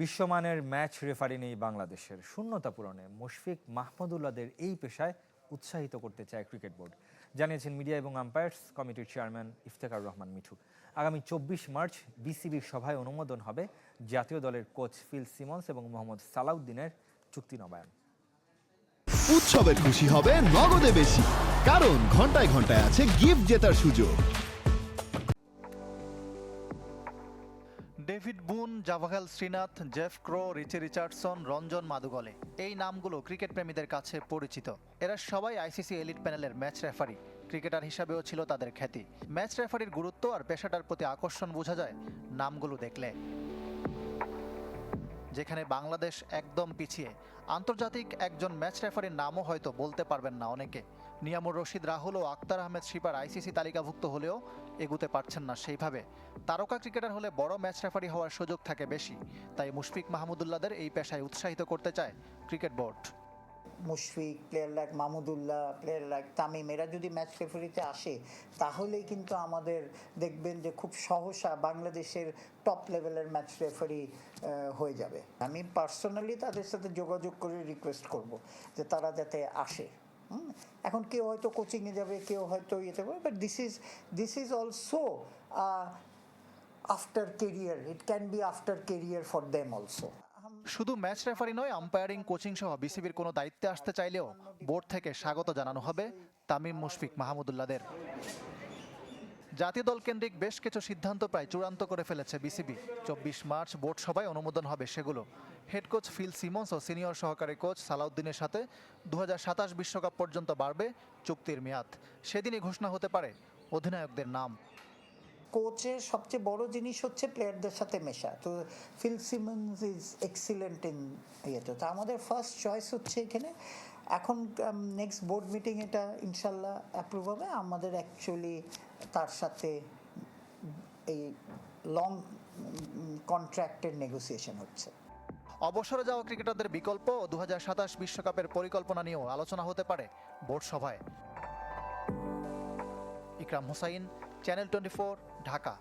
বিশ্বমানের match referee নেই বাংলাদেশের। শূন্যতা পূরণে মুশফিক মাহমুদুল্লাহদের এই পেশায় উৎসাহিত করতে চায় ক্রিকেট বোর্ড, জানিয়েছেন মিডিয়া এবং আম্পায়ার্স কমিটির চেয়ারম্যান ইফতেখার রহমান মিঠু। আগামী চব্বিশ মার্চ বিসিবির সভায় অনুমোদন হবে জাতীয় দলের কোচ ফিল সিমন্স এবং মোহাম্মদ সালাউদ্দিনের চুক্তি নবায়ন। উৎসবের খুশি হবে নগদে বেশি, কারণ ঘন্টায় ঘন্টায় আছে গিফট জেতার সুযোগ। David Boon, Javagal Srinath, Jeff Crowe, Richie Richardson, Ranjan Madugalle. এই নামগুলো ক্রিকেট প্রেমীদের কাছে পরিচিত। এরা সবাই আইসিসি এলিট প্যানেলের ম্যাচ রেফারি। ক্রিকেটার হিসাবেও ছিল তাদের খ্যাতি। ম্যাচ রেফারির গুরুত্ব আর পেশাটার প্রতি আকর্ষণ বোঝা যায় নামগুলো দেখলে। যেখানে বাংলাদেশ একদম পিছিয়ে। আন্তর্জাতিক একজন ম্যাচ রেফারির নামও হয়তো বলতে পারবেন না অনেকে। নিয়ামুর রশিদ, রাহুল ও আক্তার আহমেদ শিপার আইসিসি তালিকাভুক্ত হলেও এগুতে পারছেন না সেইভাবে। তারকা ক্রিকেটার হলে বড় ম্যাচ রেফারি হওয়ার সুযোগ থাকে বেশি। তাই মুশফিক মাহমুদুল্লাহদের এই পেশায় উৎসাহিত করতে চায় cricket board. Mushfiq player like Mahmudullah player like Tamim, এরা যদি ম্যাচ রেফারিতে আসে, তাহলেই কিন্তু আমাদের দেখবেন যে খুব সহসা বাংলাদেশের টপ লেভেলের ম্যাচ রেফারি হয়ে যাবে। আমি পার্সোনালি তাদের সাথে যোগাযোগ করে রিকোয়েস্ট করব যে তারা যাতে আসে? এখন কেউ হয়তো কোচিংয়ে যাবে, কেউ হয়তো ইয়েতে যাবে but this is this is also after career it can be after career for them also শুধু ম্যাচ রেফারি নয় আম্পায়ারিং কোচিং সহ বিসিবির কোনো দায়িত্বে আসতে চাইলেও বোর্ড থেকে স্বাগত জানানো হবে তামিম মুশফিক মাহমুদুল্লাহদের জাতীয় দল কেন্দ্রিক বেশ কিছু সিদ্ধান্ত প্রায় চূড়ান্ত করে ফেলেছে বিসিবি চব্বিশ মার্চ বোর্ড সভায় অনুমোদন হবে সেগুলো। হেড কোচ ফিল সিমন্স ও সিনিয়র সহকারী কোচ সালাউদ্দিনের সাথে দু বিশ্বকাপ পর্যন্ত বাড়বে চুক্তির মেয়াদ। সেদিনই ঘোষণা হতে পারে অধিনায়কদের নাম। কোচের সবচেয়ে বড় জিনিস হচ্ছে প্লেয়ারদের সাথে মেশা। তো Phil Simmons is excellent in ইয়েতে তো আমাদের ফার্স্ট চয়েস হচ্ছে এখানে। এখন নেক্সট বোর্ড মিটিং এটা ইনশাল্লাহ অ্যাপ্রুভ হবে। আমাদের অ্যাকচুয়ালি তার সাথে এই লং কন্ট্রাক্টের নেগোসিয়েশন হচ্ছে। অবসরে যাওয়া ক্রিকেটারদের বিকল্প দু বিশ্বকাপের পরিকল্পনা নিয়েও আলোচনা হতে পারে বোর্ড সভায়। Ikram Hossain, channel twenty Dhaka.